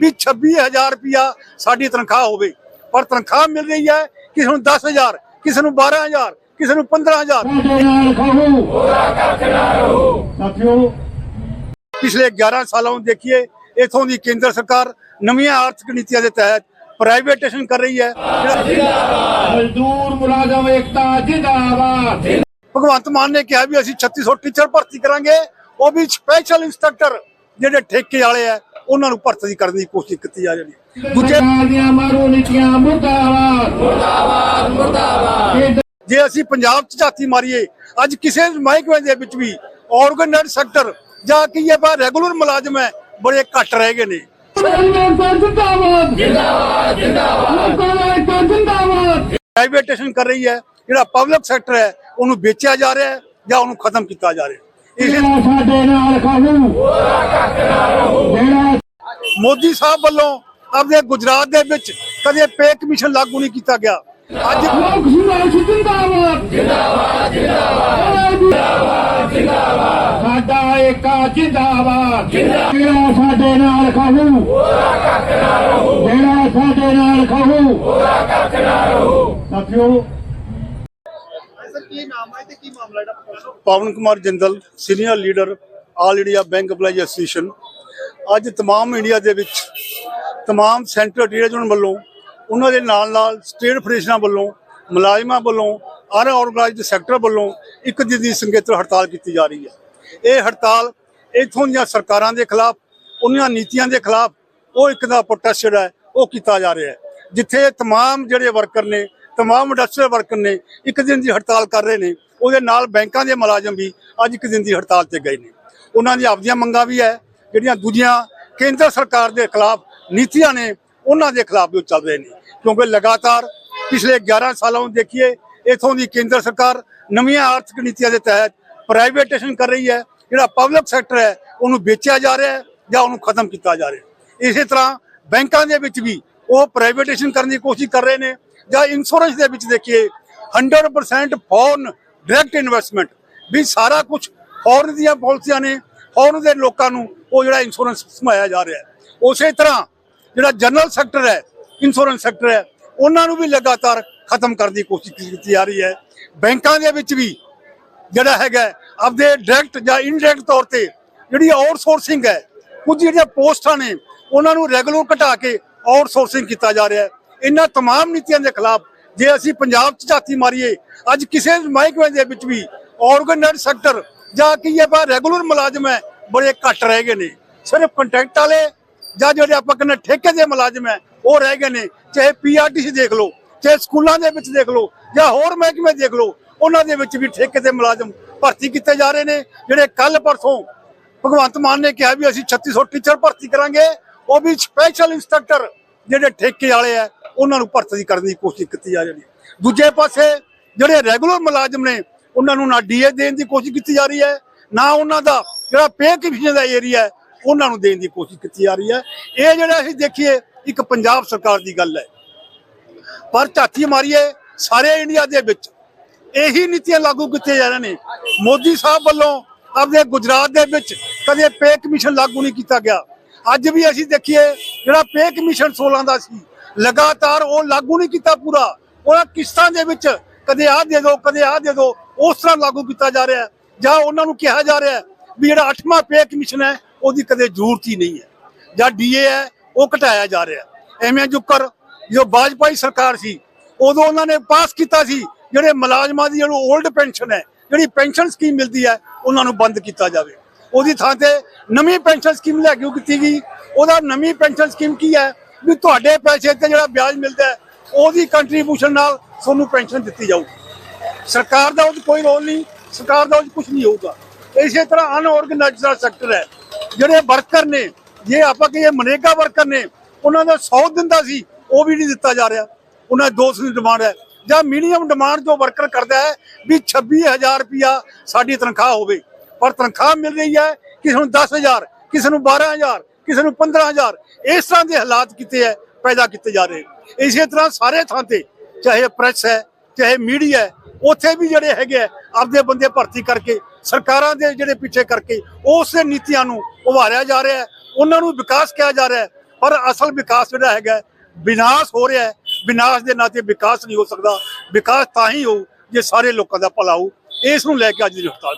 ਵੀ 26000 ਰੁਪਿਆ ਸਾਡੀ ਤਨਖਾਹ ਹੋਵੇ। ਪਰ ਤਨਖਾਹ ਮਿਲ ਰਹੀ ਹੈ ਕਿਸੇ ਨੂੰ 10000 ਕਿਸੇ ਨੂੰ 12000 ਕਿਸੇ ਨੂੰ 15000 ਸਾਡੇ ਨਾਲ ਕਹੋ ਹੋਰਾ ਕੱਖ ਨਾ ਰਹੋ ਸਾਥੀਓ ਪਿਛਲੇ 11 ਸਾਲਾਂ ਨੂੰ ਦੇਖੀਏ ਇਥੋਂ ਦੀ ਕੇਂਦਰ ਸਰਕਾਰ ਨਵੀਆਂ ਆਰਥਿਕ ਨੀਤੀਆਂ ਦੇ ਤਹਿਤ ਪ੍ਰਾਈਵੇਟੇਸ਼ਨ ਕਰ ਰਹੀ ਹੈ। ਮਜ਼ਦੂਰ ਮੁਲਾਜ਼ਮ ਏਕਤਾ ਜਿੰਦਾਬਾਦ। ਭਗਵੰਤ ਮਾਨ ਨੇ ਕਿਹਾ ਵੀ ਅਸੀਂ 3600 ਟੀਚਰ ਭਰਤੀ ਕਰਾਂਗੇ ਉਹ ਵੀ ਸਪੈਸ਼ਲ ਇੰਸਟ੍ਰਕਟਰ ਜਿਹੜੇ ਠੇਕੇ ਵਾਲੇ ਆ ਉਹਨਾਂ ਨੂੰ ਭਰਤੀ ਕਰਨ ਦੀ ਕੋਸ਼ਿਸ਼ ਕੀਤੀ ਜਾ ਰਹੀ ਹੈ ਦੂਜੇ ਸਰਕਾਰ ਦੀਆਂ ਮਾਰੂ ਨੀਤੀਆਂ ਮੁਰਦਾਬਾਦ। ਮੁਰਦਾਬਾਦ ਮੁਰਦਾਬਾਦ। ਜੇ ਅਸੀਂ ਪੰਜਾਬ 'ਚ ਝਾਤੀ ਮਾਰੀਏ ਅੱਜ ਕਿਸੇ ਮਹਿਕਮੇ ਦੇ ਵਿੱਚ ਵੀ ਆਰਗੇਨਾਈਜ਼ਡ ਸੈਕਟਰ ਜਾਂ ਕੀ ਇਹ ਬਾ ਰੈਗੂਲਰ ਮੁਲਾਜ਼ਮ ਹੈ ਬੜੇ ਘੱਟ ਰਹਿ ਗਏ ਨੇ। ਜਿੰਦਾਬਾਦ। ਜਿੰਦਾਬਾਦ ਜਿੰਦਾਬਾਦ। ਜਿੰਦਾਬਾਦ। ਪ੍ਰਾਈਵੇਟੇਸ਼ਨ ਕਰ ਰਹੀ ਹੈ ਜਿਹੜਾ ਪਬਲਿਕ ਸੈਕਟਰ ਹੈ ਉਹਨੂੰ ਵੇਚਿਆ ਜਾ ਰਿਹਾ ਹੈ ਜਾਂ ਉਹਨੂੰ ਖਤਮ ਕੀਤਾ ਜਾ ਰਿਹਾ ਹੈ। ਇਹ ਸਾਡੇ ਨਾਲ ਕਹੋ ਮੋਦੀ ਸਾਹਿਬ ਵੱਲੋਂ ਆਪਣੇ ਗੁਜਰਾਤ ਦੇ ਵਿੱਚ ਕਦੇ ਪੇ ਕਮਿਸ਼ਨ ਲਾਗੂ ਨਹੀਂ ਕੀਤਾ ਗਿਆ। ਅੱਜ ਜਿੰਦਾਬਾਦ ਜਿੰਦਾਬਾਦ ਜਿੰਦਾਬਾਦ। ਜਿੰਦਾਬਾਦ ਸਾਡਾ ਏਕਾ ਜਿੰਦਾਬਾਦ। ਜਿਹੜਾ ਸਾਡੇ ਨਾਲ ਕਹੋ ਹੋਰਾ ਕੱਖ ਨਾ ਰਹੋ ਜਿਹੜਾ ਸਾਡੇ ਨਾਲ ਕਹੋ ਹੋਰਾ ਕੱਖ ਨਾ ਰਹੋ ਸਾਥੀਓ। Pawan Kumar Jindal senior leader all India bank EMPLOYEE association ਅੱਜ ਤਮਾਮ ਇੰਡੀਆ ਦੇ ਵਿੱਚ ਤਮਾਮ ਸੈਂਟਰ ਟ੍ਰੇਡ ਵੱਲੋਂ, ਉਹਨਾਂ ਦੇ ਨਾਲ ਨਾਲ ਸਟੇਟ ਫੈਡਰੇਸ਼ਨਾਂ ਵੱਲੋਂ, ਮੁਲਾਜ਼ਮਾਂ ਵੱਲੋਂ ਅਨ ਅਨਆਰਗੇਨਾਈਜ਼ਡ ਸੈਕਟਰ ਵੱਲੋਂ ਇੱਕ ਦਿਨ ਦੀ ਸੰਗੇਤਰ ਹੜਤਾਲ ਕੀਤੀ ਜਾ ਰਹੀ ਹੈ। ਇਹ ਹੜਤਾਲ ਇਥੋਂ ਦੀਆਂ ਸਰਕਾਰਾਂ ਦੇ ਖਿਲਾਫ, ਉਹਨਾਂ ਨੀਤੀਆਂ ਦੇ ਖਿਲਾਫ, ਉਹ ਇੱਕ ਦਾ ਪ੍ਰੋਟੈਸਟ ਜਿਹੜਾ ਉਹ ਕੀਤਾ ਜਾ ਰਿਹਾ ਹੈ। ਜਿੱਥੇ ਤਮਾਮ ਜਿਹੜੇ ਵਰਕਰ ਨੇ ਤਮਾਮ ਇੰਡਸਟਰੀਅਲ ਵਰਕਰ ਨੇ, ਇੱਕ ਦਿਨ ਦੀ ਹੜਤਾਲ ਕਰ ਰਹੇ ਨੇ, ਉਹਦੇ ਨਾਲ ਬੈਂਕਾਂ ਦੇ ਮੁਲਾਜ਼ਮ ਵੀ ਅੱਜ ਇੱਕ ਦਿਨ ਦੀ ਹੜਤਾਲ ਤੇ ਗਏ ਨੇ। ਉਹਨਾਂ ਦੀ ਆਪਦੀਆਂ ਮੰਗਾਂ ਵੀ ਹੈ ਜਿਹੜੀਆਂ ਦੂਜੀਆਂ ਕੇਂਦਰ ਸਰਕਾਰ ਦੇ ਖਿਲਾਫ ਨੀਤੀਆਂ ਨੇ, ਉਹਨਾਂ ਦੇ ਖਿਲਾਫ ਵੀ ਉਹ ਚੱਲ ਰਹੇ ਨੇ। ਕਿਉਂਕਿ ਲਗਾਤਾਰ ਪਿਛਲੇ 11 ਸਾਲਾਂ ਨੂੰ ਦੇਖੀਏ, ਇਥੋਂ ਦੀ ਕੇਂਦਰ ਸਰਕਾਰ ਨਵੀਆਂ ਆਰਥਿਕ ਨੀਤੀਆਂ ਦੇ ਤਹਿਤ ਪ੍ਰਾਈਵੇਟੇਸ਼ਨ ਕਰ ਰਹੀ ਹੈ। ਜਿਹੜਾ ਪਬਲਿਕ ਸੈਕਟਰ ਹੈ, ਉਹਨੂੰ ਵੇਚਿਆ ਜਾ ਰਿਹਾ ਹੈ ਜਾਂ ਉਹਨੂੰ ਖਤਮ ਕੀਤਾ ਜਾ ਰਿਹਾ ਇਸੇ ਤਰ੍ਹਾਂ ਬੈਂਕਾਂ ਦੇ ਵਿੱਚ ਵੀ ਉਹ ਪ੍ਰਾਈਵੇਟੇਸ਼ਨ ਕਰਨ ਦੀ ਕੋਸ਼ਿਸ਼ ਕਰ ਰਹੇ ਨੇ। ਜਾਂ ਇੰਸ਼ੋਰੈਂਸ ਦੇ ਵਿੱਚ ਦੇਖੀਏ 100% ਫੋਰਨ ਡਾਇਰੈਕਟ ਇਨਵੈਸਟਮੈਂਟ ਵੀ ਸਾਰਾ ਕੁਝ ਫੋਰਨ ਦੀਆਂ ਪਾਲਿਸੀਆਂ ਨੇ ਫੋਰਨ ਦੇ ਲੋਕਾਂ ਨੂੰ ਉਹ ਜਿਹੜਾ ਇੰਸ਼ੋਰੈਂਸ ਸਮਾਇਆ ਜਾ ਰਿਹਾ ਹੈ ਉਸੇ ਤਰ੍ਹਾਂ ਜਿਹੜਾ ਜਨਰਲ ਸੈਕਟਰ ਹੈ ਇੰਸ਼ੋਰੈਂਸ ਸੈਕਟਰ ਹੈ ਉਹਨਾਂ ਨੂੰ ਵੀ ਲਗਾਤਾਰ ਖਤਮ ਕਰਨ ਦੀ ਕੋਸ਼ਿਸ਼ ਕੀਤੀ ਜਾ ਰਹੀ ਹੈ ਬੈਂਕਾਂ ਦੇ ਵਿੱਚ ਵੀ ਜਿਹੜਾ ਹੈਗਾ ਹੈ, ਆਪਦੇ ਡਾਇਰੈਕਟ ਜਾਂ ਇਨਡਾਇਰੈਕਟ ਤੌਰ ਤੇ ਜਿਹੜੀ ਆਊਟਸੋਰਸਿੰਗ ਹੈ ਕੁਝ ਜਿਹੜੀਆਂ ਪੋਸਟਾਂ ਨੇ ਉਹਨਾਂ ਨੂੰ ਰੈਗੂਲਰ ਘਟਾ ਕੇ ਆਊਟਸੋਰਸਿੰਗ ਕੀਤਾ ਜਾ ਰਿਹਾ ਹੈ ਇਹਨਾਂ तमाम ਨੀਤੀਆਂ ਦੇ ਖਿਲਾਫ ਜੇ ਅਸੀਂ ਪੰਜਾਬ 'ਚ ਝਾਤੀ ਮਾਰੀਏ ਅੱਜ ਕਿਸੇ ਮਹਿਕਮੇ ਦੇ ਵਿੱਚ ਵੀ ਆਰਗੇਨਾਈਜ਼ਡ ਸੈਕਟਰ ਜਾਂ ਕੀ ਇਹ ਬਾ ਰੈਗੂਲਰ ਮੁਲਾਜ਼ਮ ਹੈ, ਬੜੇ ਘੱਟ ਰਹਿ ਗਏ ਨੇ। ਸਿਰਫ ਕੰਟਰੈਕਟ ਵਾਲੇ ਜਾਂ ਜਿਹੜੇ ਆਪਾਂ ਕਹਿੰਦੇ ਠੇਕੇ ਦੇ ਮੁਲਾਜ਼ਮ ਹੈ, ਉਹ ਰਹਿ ਗਏ ਨੇ। ਚਾਹੇ ਪੀਆਰਟੀਸੀ ਦੇਖ ਲਓ, ਚਾਹੇ ਸਕੂਲਾਂ ਦੇ ਵਿੱਚ ਦੇਖ ਲਓ, ਜਾਂ ਹੋਰ ਮਹਿਕਮੇ ਦੇਖ ਲਓ, ਉਹਨਾਂ ਦੇ ਵਿੱਚ ਵੀ ਠੇਕੇ ਦੇ ਮੁਲਾਜ਼ਮ ਭਰਤੀ ਕੀਤੇ ਜਾ ਰਹੇ ਨੇ। ਜਿਹੜੇ ਕੱਲ ਪਰਸੋਂ ਭਗਵੰਤ ਮਾਨ ਨੇ ਕਿਹਾ ਵੀ ਅਸੀਂ 3600 ਟੀਚਰ ਭਰਤੀ ਕਰਾਂਗੇ, ਉਹ ਵੀ ਸਪੈਸ਼ਲ ਇੰਸਟ੍ਰਕਟਰ ਜਿਹੜੇ ਠੇਕੇ ਵਾਲੇ ਆ ਉਹਨਾਂ ਨੂੰ ਭਰਤੀ ਕਰਨ ਦੀ ਕੋਸ਼ਿਸ਼ ਕੀਤੀ ਜਾ ਰਹੀ ਹੈ। ਦੂਜੇ ਪਾਸੇ ਜਿਹੜੇ ਰੈਗੂਲਰ ਮੁਲਾਜ਼ਮ ਨੇ ਉਹਨਾਂ ਨੂੰ ਨਾ ਡੀਏ ਦੇਣ ਦੀ ਕੋਸ਼ਿਸ਼ ਕੀਤੀ ਜਾ ਰਹੀ ਹੈ, ਨਾ ਉਹਨਾਂ ਦਾ ਜਿਹੜਾ ਪੇ ਕਮਿਸ਼ਨ ਦਾ ਏਰੀਆ ਹੈ, ਉਹਨਾਂ ਨੂੰ ਦੇਣ ਦੀ ਕੋਸ਼ਿਸ਼ ਕੀਤੀ ਜਾ ਰਹੀ ਹੈ। ਇਹ ਜਿਹੜਾ ਅਸੀਂ ਦੇਖੀਏ, ਇੱਕ ਪੰਜਾਬ ਸਰਕਾਰ ਦੀ ਗੱਲ ਹੈ। ਪਰ ਝਾਤੀ ਮਾਰੀਏ, ਸਾਰੇ ਇੰਡੀਆ ਦੇ ਵਿੱਚ ਇਹੀ ਨੀਤੀਆਂ ਲਾਗੂ ਕੀਤੀਆਂ ਜਾ ਰਹੀਆਂ ਨੇ। ਮੋਦੀ ਸਾਹਿਬ ਵੱਲੋਂ ਆਪਣੇ ਗੁਜਰਾਤ ਦੇ ਵਿੱਚ ਕਦੇ ਪੇ ਕਮਿਸ਼ਨ ਲਾਗੂ ਨਹੀਂ ਕੀਤਾ ਗਿਆ। ਅੱਜ ਵੀ ਅਸੀਂ ਦੇਖੀਏ, ਜਿਹੜਾ ਪੇ ਕਮਿਸ਼ਨ 16 ਦਾ ਸੀ, ਲਗਾਤਾਰ ਉਹ ਲਾਗੂ ਨਹੀਂ ਕੀਤਾ ਪੂਰਾ। ਉਹਨਾਂ ਕਿਸ਼ਤਾਂ ਦੇ ਵਿੱਚ ਕਦੇ ਆਹ ਦੇ ਦਿਓ, ਕਦੇ ਆਹ ਦੇ ਦਿਓ ਉਸ ਤਰ੍ਹਾਂ ਲਾਗੂ ਕੀਤਾ ਜਾ ਰਿਹਾ ਹੈ, ਜਾਂ ਉਹਨਾਂ ਨੂੰ ਕਿਹਾ ਜਾ ਰਿਹਾ ਹੈ ਵੀ ਜਿਹੜਾ ਅੱਠਵਾਂ ਪੇ ਕਮਿਸ਼ਨ ਹੈ, ਉਹਦੀ ਕਦੇ ਜ਼ਰੂਰਤ ਹੀ ਨਹੀਂ ਹੈ। ਜਾਂ ਡੀਏ ਹੈ, ਉਹ ਘਟਾਇਆ ਜਾ ਰਿਹਾ ਐਵੇਂ ਜੁਕਰ, ਜੋ ਵਾਜਪਾਈ ਸਰਕਾਰ ਸੀ, ਉਦੋਂ ਉਹਨਾਂ ਨੇ ਪਾਸ ਕੀਤਾ ਸੀ, ਜਿਹੜੇ ਮੁਲਾਜ਼ਮਾਂ ਦੀ ਜਿਹੜੀ 올ਡ ਪੈਨਸ਼ਨ ਹੈ, ਜਿਹੜੀ ਪੈਨਸ਼ਨ ਸਕੀਮ ਮਿਲਦੀ ਹੈ, ਉਹਨਾਂ ਨੂੰ ਬੰਦ ਕੀਤਾ ਜਾਵੇ। ਉਹਦੀ ਥਾਂ ਤੇ ਨਵੀਂ ਪੈਨਸ਼ਨ ਸਕੀਮ ਲੈ ਕੇ ਕੀਤੀ ਗਈ। ਉਹਦਾ ਨਵੀਂ ਪੈਨਸ਼ਨ ਸਕੀਮ ਕੀ ਹੈ? ਵੀ ਤੁਹਾਡੇ ਪੈਸੇ ਤੇ ਜਿਹੜਾ ਵਿਆਜ ਮਿਲਦਾ ਹੈ, ਉਹਦੀ ਕੰਟਰੀਬਿਊਸ਼ਨ ਨਾਲ ਤੁਹਾਨੂੰ ਪੈਨਸ਼ਨ ਦਿੱਤੀ ਜਾਊਗੀ। ਸਰਕਾਰ ਦਾ ਉਹ ਕੋਈ ਰੋਲ ਨਹੀਂ, ਸਰਕਾਰ ਦਾ ਉਹ 'ਚ ਕੁਝ ਨਹੀਂ ਹੋਊਗਾ। ਇਸੇ ਤਰ੍ਹਾਂ ਅਨਆਰਗੇਨਾਈਜ਼ਡ ਸੈਕਟਰ ਹੈ। ਜਿਹੜੇ ਵਰਕਰ ਨੇ, ਜੇ ਆਪਾਂ ਕਹੀਏ ਮਨੇਗਾ ਵਰਕਰ ਨੇ, ਉਹਨਾਂ ਦਾ 100 ਦਿਨ ਦਾ ਸੀ, ਉਹ ਵੀ ਨਹੀਂ ਦਿੱਤਾ ਜਾ ਰਿਹਾ। ਉਹਨਾਂ ਦੋ ਸੌ ਦੀ ਡਿਮਾਂਡ ਹੈ। ਜਾਂ ਮਿਨੀਮਮ ਡਿਮਾਂਡ ਜੋ ਵਰਕਰ ਕਰਦਾ ਹੈ, ਵੀ 26000 ਰੁਪਿਆ ਸਾਡੀ ਤਨਖਾਹ ਹੋਵੇ। ਪਰ ਤਨਖਾਹ ਮਿਲ ਰਹੀ ਹੈ, ਕਿਸੇ ਨੂੰ 10000 ਕਿਸੇ ਨੂੰ 12000 ਕਿਸੇ ਨੂੰ 15000 ਇਸ ਤਰ੍ਹਾਂ ਦੇ ਹਾਲਾਤ ਕੀਤੇ ਹੈ, ਪੈਦਾ ਕੀਤੇ ਜਾ ਰਹੇ। ਇਸੇ ਤਰ੍ਹਾਂ ਸਾਰੇ ਥਾਂ ਤੇ, ਚਾਹੇ ਪ੍ਰੈਸ ਹੈ ਚਾਹੇ ਮੀਡੀਆ ਉੱਥੇ ਵੀ ਜਿਹੜੇ ਹੈਗੇ ਆ, ਆਪਦੇ ਬੰਦੇ ਭਰਤੀ ਕਰਕੇ ਸਰਕਾਰਾਂ ਦੇ ਜਿਹੜੇ ਪਿੱਛੇ ਕਰਕੇ ਉਸ ਨੀਤੀਆਂ ਨੂੰ ਉਭਾਰਿਆ ਜਾ ਰਿਹਾ ਹੈ ਉਹਨਾਂ ਨੂੰ ਵਿਕਾਸ ਕਿਹਾ ਜਾ ਰਿਹਾ ਹੈ ਪਰ ਅਸਲ ਵਿਕਾਸ ਜਿਹੜਾ ਹੈਗਾ ਵਿਨਾਸ਼ ਹੋ ਰਿਹਾ ਹੈ ਵਿਨਾਸ਼ ਦੇ ਨਾਤੇ ਵਿਕਾਸ ਨਹੀਂ ਹੋ ਸਕਦਾ ਵਿਕਾਸ ਤਾਂ ਹੀ ਹੋਊ ਜੇ ਸਾਰੇ ਲੋਕਾਂ ਦਾ ਭਲਾ ਹੋਊ ਇਸ ਨੂੰ ਲੈ ਕੇ ਅੱਜ ਦੀ ਹੜਤਾਲ